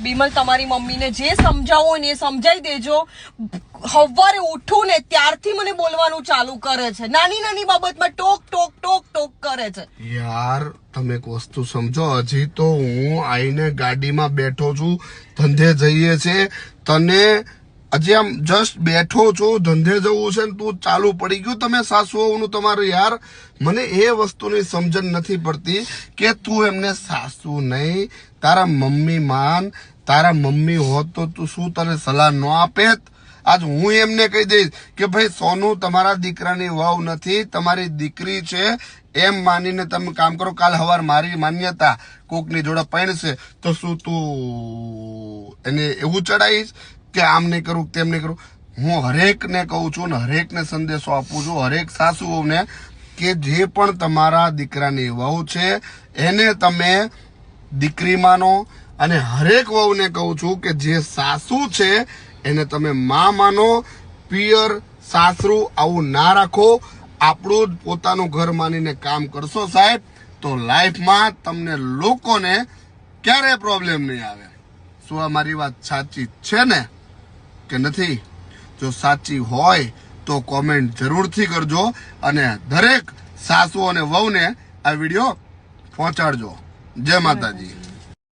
બિમલ, તમારી મમ્મીને જે સમજાવો ને એ સમજાઈ દેજો. હવારે ઉઠું ને ત્યારથી મને બોલવાનું ચાલુ કરે છે. નાની નાની બાબતમાં ટોક ટોક ટોક ટોક કરે છે. યાર, તમે એક વસ્તુ સમજો, હજી તો હું આઈને ગાડીમાં બેઠો છું, ધંધે જઈએ છે, તને હજી આમ જસ્ટ બેઠો છો, ધંધે જવું છે ને તું ચાલુ પડી ગયું. તમે સાસુઓનું તમારું યાર, મને એ વસ્તુની સમજણ નથી પડતી કે તું એમને સાસુ નહીં, તારા મમ્મી માન, તારા મમ્મી હોત તો તું શું તને સલાહ ન આપેત? આજ હું એમને કહી દઈશ કે ભાઈ, સોનું, તમારા દીકરાની વાવ નથી, તમારી દીકરી છે, એમ માનીને તમે કામ કરો. કાલ હવાર મારી માન્યતા કોકની જોડે પૈણશે તો શું તું એને એવું ચડાવીશ? કે આમ નહીં કરું તેમ નહીં કરું. હું હરેકને કહું છું ને હરેકને સંદેશો આપું છું. હરેક સાસુઓને કે જે પણ તમારા દીકરાની વહુ છે, એને તમે દીકરી માનો અને હરેક વહુને કહું છું કે જે સાસુ છે, એને તમે મા માનો. પિયર સાસરું આવું ના રાખો. આપણું જ પોતાનું ઘર માનીને કામ કરશો સાહેબ, તો લાઈફમાં તમને લોકોને ક્યારે પ્રોબ્લેમ નહીં આવે. શું આ મારી વાત સાચી છે ને? કે નથી? જો સાચી હોય તો કોમેન્ટ જરૂરથી કરજો અને દરેક સાસુ અને વહુને આ વીડિયો પહોંચાડજો. જય માતાજી.